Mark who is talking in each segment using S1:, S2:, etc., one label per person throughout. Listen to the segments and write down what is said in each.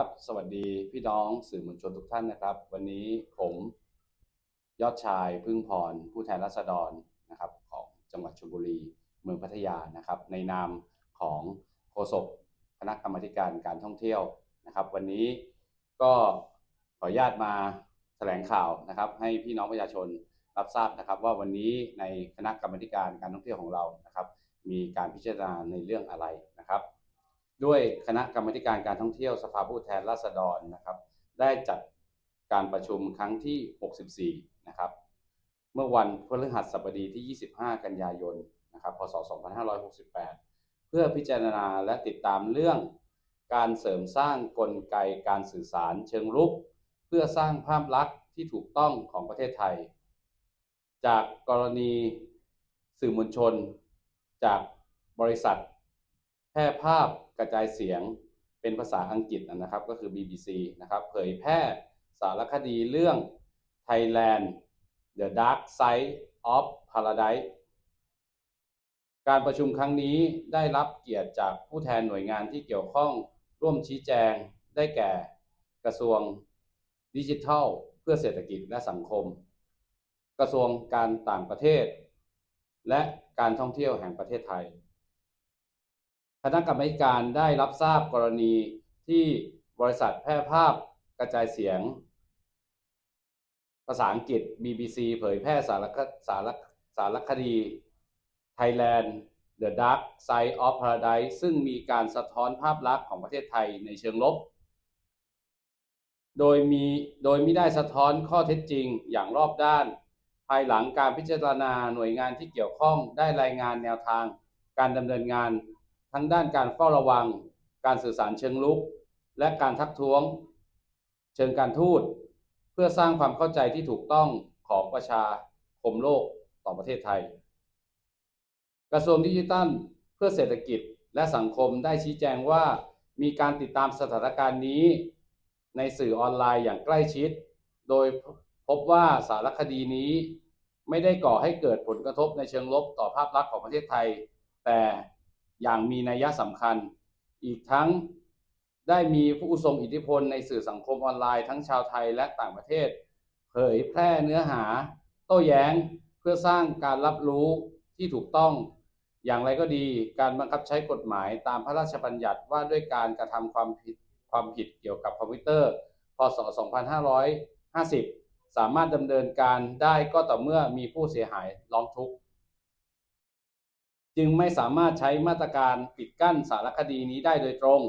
S1: ครับสวัสดีพี่น้องสื่อมวลชนทุกท่านนะครับ วันนี้ผมยอดชายพึ่งพร ผู้แทนราษฎรนะครับ ของจังหวัดชลบุรีเมืองพัทยานะครับ ในนามของโฆษกคณะกรรมการการท่องเที่ยวนะครับ วันนี้ก็ขออนุญาตมาแถลงข่าวนะครับ ให้พี่น้องประชาชนรับทราบนะครับ ว่าวันนี้ในคณะกรรมการการท่องเที่ยวของเรานะครับ มีการพิจารณาในเรื่องอะไรนะครับ ด้วยคณะกรรมการการท่องเที่ยวสภาผู้แทนราษฎรนะครับ ได้จัดการประชุมครั้งที่ 64 นะครับ เมื่อวันพฤหัสบดีที่ 25 กันยายนนะครับพศ 2568 เพื่อพิจารณาและติดตามเรื่องการเสริมสร้างกลไกการสื่อสารเชิงรุก เพื่อสร้างภาพลักษณ์ที่ถูกต้องของประเทศไทย จากกรณีสื่อมวลชน จากบริษัท แพร่ภาพ กระจายเสียงเป็นภาษาอังกฤษนะครับ ก็คือ BBC นะครับ เผยแพร่สารคดีเรื่อง Thailand The Dark Side of Paradise การประชุมครั้งนี้ได้รับเกียรติจากผู้แทนหน่วยงานที่เกี่ยวข้องร่วมชี้แจงได้แก่กระทรวงดิจิทัล เพื่อเศรษฐกิจและสังคม กระทรวงการต่างประเทศ และการท่องเที่ยวแห่งประเทศไทย คณะกรรมการได้รับทราบกรณีที่บริษัทแพร่ภาพกระจายเสียง ภาษาอังกฤษ BBC เผยแพร่สารคสารสารคดี Thailand The Dark Side of Paradise ซึ่งมีการสะท้อนภาพลักษณ์ของประเทศไทยในเชิงลบ โดยมีโดยไม่ได้สะท้อนข้อเท็จจริงอย่างรอบด้าน ภายหลังการพิจารณาหน่วยงานที่เกี่ยวข้องได้รายงานแนวทาง การดำเนินงาน ทั้งด้านการเฝ้าระวัง การสื่อสารเชิงลุก และการทักท้วง เชิงการทูต เพื่อสร้างความเข้าใจที่ถูกต้องของประชาคมโลกต่อประเทศไทย กระทรวงดิจิทัลเพื่อเศรษฐกิจและสังคมได้ชี้แจงว่ามีการติดตามสถานการณ์นี้ ในสื่อออนไลน์อย่างใกล้ชิด โดยพบว่าสารคดีนี้ ไม่ได้ก่อให้เกิดผลกระทบในเชิงลบต่อภาพลักษณ์ของประเทศไทย แต่ อย่างมีนัยสำคัญ อีกทั้งได้มีผู้ทรงอิทธิพลในสื่อสังคมออนไลน์ทั้งชาวไทยและต่างประเทศ เผยแพร่เนื้อหา โต้แย้งเพื่อสร้างการรับรู้ที่ถูกต้อง อย่างไรก็ดีการบังคับใช้กฎหมายตามพระราชบัญญัติว่าด้วยการกระทำความผิดความผิดเกี่ยวกับคอมพิวเตอร์ พศ 2550 สามารถดำเนินการได้ก็ต่อเมื่อมีผู้เสียหายร้องทุกข์ จึงไม่สามารถใช้มาตรการปิดกั้นสารคดีนี้ได้โดยตรง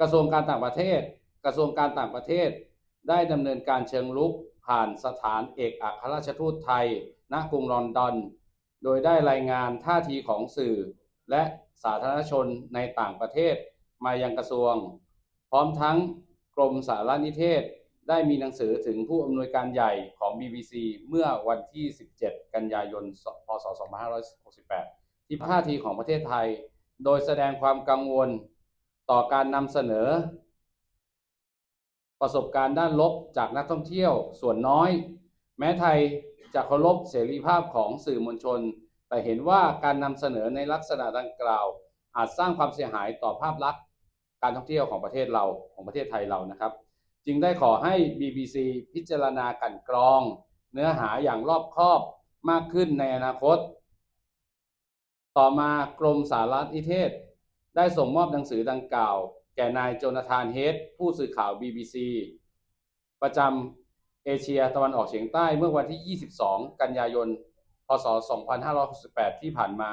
S1: กระทรวงการต่างประเทศ กระทรวงการต่างประเทศ ได้ดำเนินการเชิงลุกผ่านสถานเอกอัครราชทูตไทย ณ กรุงลอนดอน โดยได้รายงานท่าทีของสื่อ และสาธารณชนในต่างประเทศมายังกระทรวง พร้อมทั้งกรมสารนิเทศได้มีหนังสือถึงผู้อำนวยการใหญ่ของ BBC เมื่อวันที่ 17 กันยายน พศ 2568 ที่ท่าทีของประเทศไทย โดยแสดงความกังวลต่อการนำเสนอ ประสบการณ์ด้านลบจากนักท่องเที่ยวส่วนน้อย แม้ไทยจะเคารพเสรีภาพของสื่อมวลชน แต่เห็นว่าการนำเสนอในลักษณะดังกล่าว อาจสร้างความเสียหายต่อภาพลักษณ์การท่องเที่ยวของประเทศเราของประเทศไทยเรานะครับ จึงได้ขอให้ BBC พิจารณากันกรอง เนื้อหาอย่างรอบคอบมากขึ้นในอนาคต ต่อมากรมสารนิเทศ ได้ส่งมอบหนังสือดังกล่าว แก่นายโจนาธานเฮดผู้สื่อข่าว BBC ประจำเอเชียตะวันออกเฉียงใต้เมื่อวันที่ 22 กันยายน พศ 2568 ที่ผ่านมา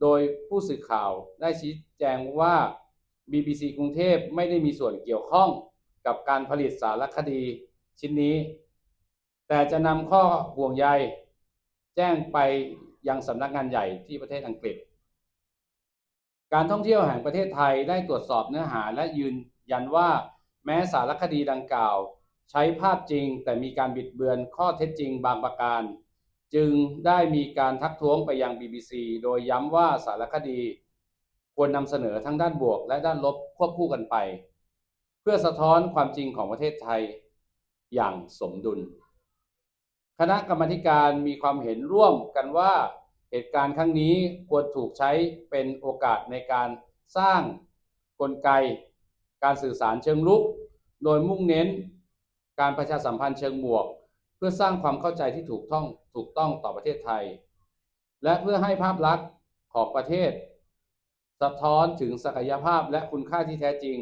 S1: โดยผู้สื่อข่าวได้ชี้แจงว่า BBC กรุงเทพไม่ได้มีส่วนเกี่ยวข้องกับการผลิตสารคดีชิ้นนี้ แต่จะนำข้อห่วงใย แจ้งไป ยังสำนักงานใหญ่ที่ประเทศอังกฤษ การท่องเที่ยวแห่งประเทศไทยได้ตรวจสอบเนื้อหาและยืนยันว่าแม้สารคดีดังกล่าว ใช้ภาพจริงแต่มีการบิดเบือนข้อเท็จจริงบางประการ จึงได้มีการทักท้วงไปยัง BBC โดยย้ำว่าสารคดีควรนำเสนอทั้งด้านบวกและด้านลบควบคู่กันไป เพื่อสะท้อนความจริงของประเทศไทยอย่างสมดุล คณะกรรมการมีความเห็นร่วมกันว่าเหตุการณ์ครั้งนี้ควรถูกใช้เป็นโอกาสในการสร้างกลไก การสื่อสารเชิงลุก โดยมุ่งเน้น การประชาสัมพันธ์เชิงบวก เพื่อสร้างความเข้าใจที่ถูกต้องถูกต้องต่อประเทศไทย และเพื่อให้ภาพลักษณ์ของประเทศ สะท้อนถึงศักยภาพและคุณค่าที่แท้จริง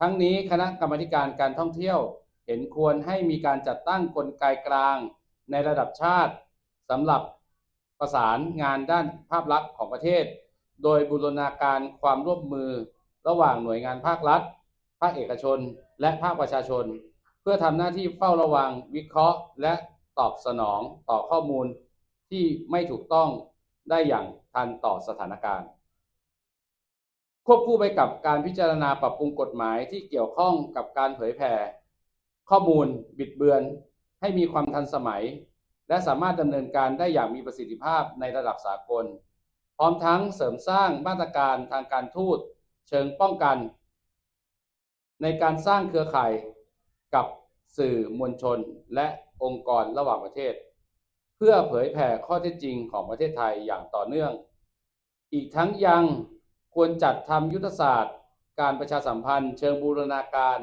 S1: ทั้งนี้คณะกรรมการการท่องเที่ยวเห็นควรให้มีการจัดตั้งกลไกกลาง ในระดับชาติสำหรับประสานงานด้านภาพลักษณ์ของประเทศ โดยบูรณาการความร่วมมือระหว่างหน่วยงานภาครัฐ ภาคเอกชน และภาคประชาชน เพื่อทำหน้าที่เฝ้าระวังวิเคราะห์ และตอบสนองต่อข้อมูลที่ไม่ถูกต้องได้อย่างทันต่อสถานการณ์ ควบคู่ไปกับการพิจารณาปรับปรุงกฎหมายที่เกี่ยวข้องกับการเผยแผ่ข้อมูลบิดเบือน ให้มีความทันสมัย และสามารถดำเนินการได้อย่างมีประสิทธิภาพในระดับสากล พร้อมทั้งเสริมสร้างมาตรการทางการทูตเชิงป้องกัน ในการสร้างเครือข่ายกับสื่อมวลชนและองค์กรระหว่างประเทศ เพื่อเผยแผ่ข้อเท็จจริงของประเทศไทยอย่างต่อเนื่อง อีกทั้งยังควรจัดทำยุทธศาสตร์ การประชาสัมพันธ์ เชิงบูรณาการ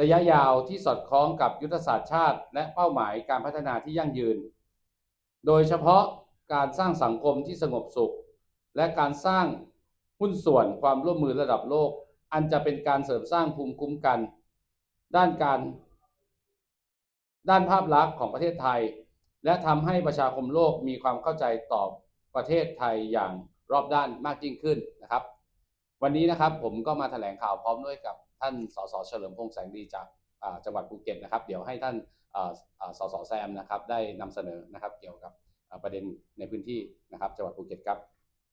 S1: ระยะยาวที่สอดคล้องกับยุทธศาสตร์ชาติ และเป้าหมายการพัฒนาที่ยั่งยืน โดยเฉพาะการสร้างสังคมที่สงบสุข และการสร้างหุ้นส่วนความร่วมมือระดับโลก อันจะเป็นการเสริมสร้างภูมิคุ้มกัน ด้านการ ด้านภาพลักษณ์ของประเทศไทย และทำให้ประชาคมโลกมีความเข้าใจต่อประเทศไทยอย่างรอบด้านมากยิ่งขึ้นนะครับ วันนี้นะครับผมก็มาแถลงข่าวพร้อมด้วยกับ ท่านสสเฉลิมพงษ์แสงดีจากจังหวัดภูเก็ตนะครับ เดี๋ยวให้ท่านสสแซมนะครับได้นำเสนอนะครับเกี่ยวกับประเด็นในพื้นที่นะครับจังหวัดภูเก็ตครับ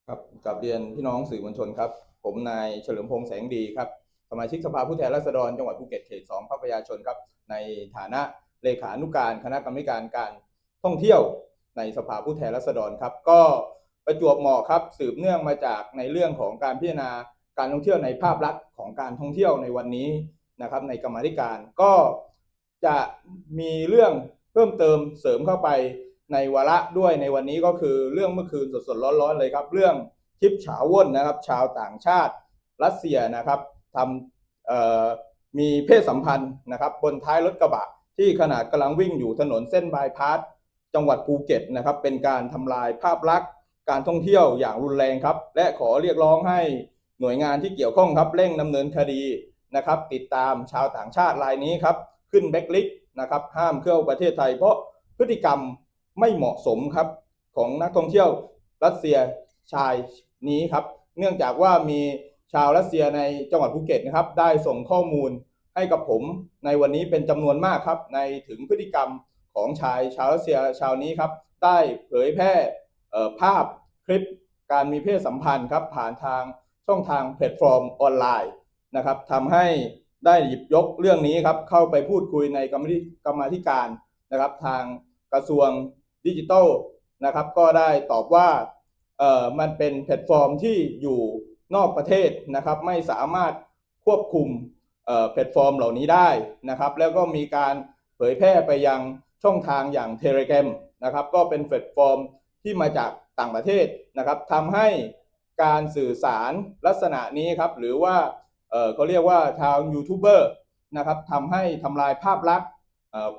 S2: ครับกับเรียนพี่น้องสื่อมวลชนครับ ผมนายเฉลิมพงษ์แสงดีครับสมาชิกสภาผู้แทนราษฎรจังหวัดภูเก็ตเขต2พระพยาชนครับ ในฐานะเลขานุการคณะกรรมการการท่องเที่ยวในสภาผู้แทนราษฎรครับ ก็ประจวบเหมาะครับสืบเนื่องมาจากในเรื่องของการพิจารณา การท่องเที่ยวในภาพลักษณ์ของการท่องเที่ยวในวันนี้นะครับ ในกรรมธิการก็จะมีเรื่องเพิ่มเติมเสริมเข้าไปในวาระด้วยในวันนี้ก็คือเรื่องเมื่อคืนสดๆร้อนๆเลยครับ เรื่องคลิปเฉาว่นนะครับ ชาวต่างชาติรัสเซียนะครับทำมีเพศสัมพันธ์นะครับ บนท้ายรถกระบะ ที่ขนาดกำลังวิ่งอยู่ถนนเส้นบายพาสจังหวัดภูเก็ตนะครับ เป็นการทำลายภาพลักษณ์การท่องเที่ยวอย่างรุนแรงครับ และขอเรียกร้องให้ หน่วยงานที่เกี่ยวข้องครับเร่งดำเนินคดีนะครับ ติดตามชาวต่างชาติรายนี้ครับ ขึ้นแบ็กลิสนะครับ ห้ามเข้าประเทศไทย เพราะพฤติกรรมไม่เหมาะสมครับของนักท่องเที่ยวรัสเซียชายนี้ครับ เนื่องจากว่ามีชาวรัสเซียในจังหวัดภูเก็ตนะครับ ได้ส่งข้อมูลให้กับผมในวันนี้เป็นจำนวนมากครับ ในถึงพฤติกรรมของชายชาวรัสเซียชาวนี้ครับ ได้เผยแพร่ภาพคลิปการมีเพศสัมพันธ์ครับผ่านทาง ช่องทางแพลตฟอร์มออนไลน์นะครับทำให้ได้หยิบยกเรื่องนี้ครับเข้าไปพูดคุยในกรรมธิกรรมาธิการนะครับ ทางกระทรวงดิจิทัลนะครับ ก็ได้ตอบว่าเอ่อมันเป็นแพลตฟอร์มที่อยู่นอกประเทศนะครับ ไม่สามารถควบคุมเอ่อแพลตฟอร์มเหล่านี้ได้นะครับ แล้วก็มีการเผยแพร่ไปยังช่องทางอย่าง Telegram นะครับ ก็เป็นแพลตฟอร์มที่มาจากต่างประเทศนะครับทำให้ การสื่อสารลักษณะนี้ครับ หรือว่าเขาเรียกว่าทางยูทูบเบอร์นะครับทำให้ทำลายภาพลักษณ์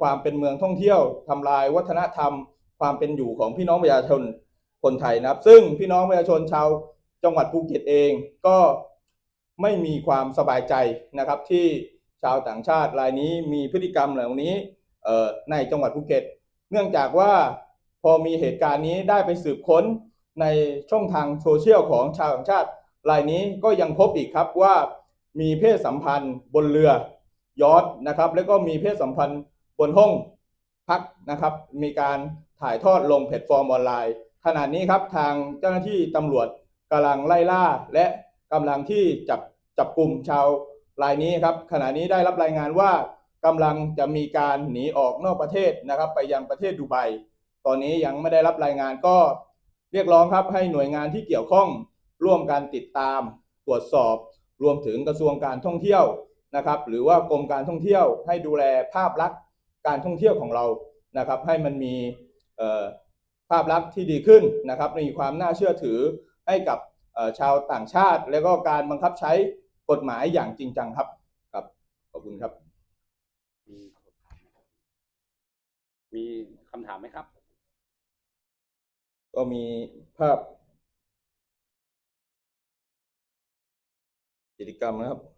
S2: ความเป็นเมืองท่องเที่ยวทำลายวัฒนธรรม ความเป็นอยู่ของพี่น้องประชาชนคนไทยนะครับ ซึ่งพี่น้องประชาชนชาวจังหวัดภูเก็ตเองก็ไม่มีความสบายใจนะครับ ที่ชาวต่างชาติรายนี้มีพฤติกรรมเหล่านี้ในจังหวัดภูเก็ต เนื่องจากว่าพอมีเหตุการณ์นี้ได้ไปสืบค้น ในช่องทางโซเชียลของชาวต่างชาติรายนี้ก็ยังพบอีกครับว่ามีเพศสัมพันธ์บนเรือยอทนะครับ แล้วก็มีเพศสัมพันธ์บนห้องพักนะครับ มีการถ่ายทอดลงแพลตฟอร์มออนไลน์ ขณะนี้ครับทางเจ้าหน้าที่ตำรวจกำลังไล่ล่า และกำลังที่จับจับกลุ่มชาวรายนี้ครับ ขณะนี้ได้รับรายงานว่ากำลังจะมีการหนีออกนอกประเทศนะครับ ไปยังประเทศดูไบตอนนี้ยังไม่ได้รับรายงานก็ เรียกร้องครับให้หน่วยงานที่เกี่ยวข้องร่วมการติดตาม ตรวจสอบ รวมถึงกระทรวงการท่องเที่ยวนะครับ หรือว่ากรมการท่องเที่ยวให้ดูแลภาพลักษณ์การท่องเที่ยวของเรานะครับ ให้มันมีภาพลักษณ์ที่ดีขึ้นนะครับ มีความน่าเชื่อถือให้กับชาวต่างชาติ และก็การบังคับใช้กฎหมายอย่างจริงจังครับครับขอบคุณครับ
S1: มีคำถามไหมครับ
S2: ก็มีภาพกิจกรรมนะครับ